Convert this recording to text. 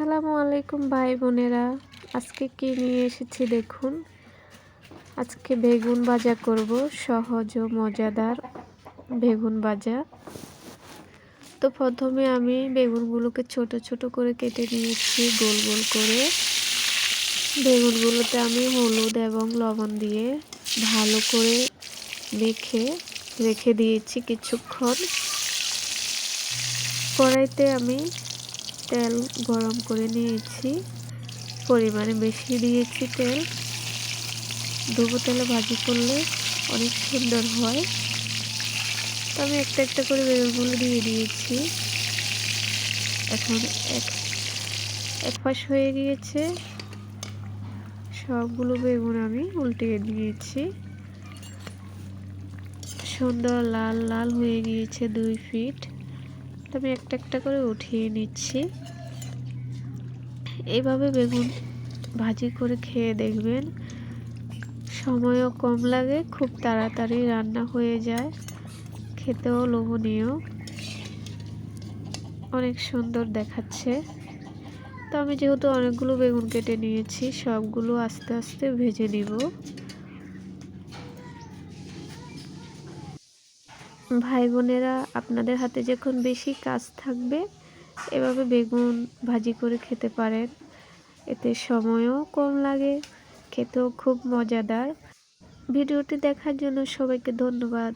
আসসালামু আলাইকুম ভাই বোনেরা। আজকে কি নিয়ে এসেছি দেখুন। আজকে বেগুন ভাজা করব, সহজ ও মজাদার বেগুন ভাজা। তো প্রথমে আমি বেগুনগুলোকে ছোট ছোট করে কেটে নিয়েছি, গোল গোল করে। বেগুনগুলোতে আমি হলুদ এবং লবণ দিয়ে ভালো করে মেখে রেখে দিয়েছি কিছুক্ষণ। কড়াইতে আমি তেল গরম করে নিয়েছি। পরিমাণে বেশি দিয়েছি তেল। ডুবো তেলে ভাজি করলে অনেক সুন্দর হয়। তো আমি একটা একটা করে বেগুনগুলো দিয়ে দিয়েছি। এখন এক এক পাশ হয়ে গিয়েছে। সবগুলো বেগুন আমি উল্টিয়ে দিয়েছি। সুন্দর লাল লাল হয়ে গিয়েছে দুই ফিট। আমি একটা একটা করে উঠিয়ে নিচ্ছি। এইভাবে বেগুন ভাজি করে খেয়ে দেখবেন, সময়ও কম লাগে, খুব তাড়াতাড়ি রান্না হয়ে যায়, খেতেও লোভনীয়, অনেক সুন্দর দেখাচ্ছে। তো আমি যেহেতু অনেকগুলো বেগুন কেটে নিয়েছি, সবগুলো আস্তে আস্তে ভেজে নিব। ভাই বোনেরা আপনাদের হাতে যখন বেশি কাজ থাকবে, এভাবে বেগুন ভাজি করে খেতে পারেন। এতে সময়ও কম লাগে, খেতেও খুব মজাদার। ভিডিওটি দেখার জন্য সবাইকে ধন্যবাদ।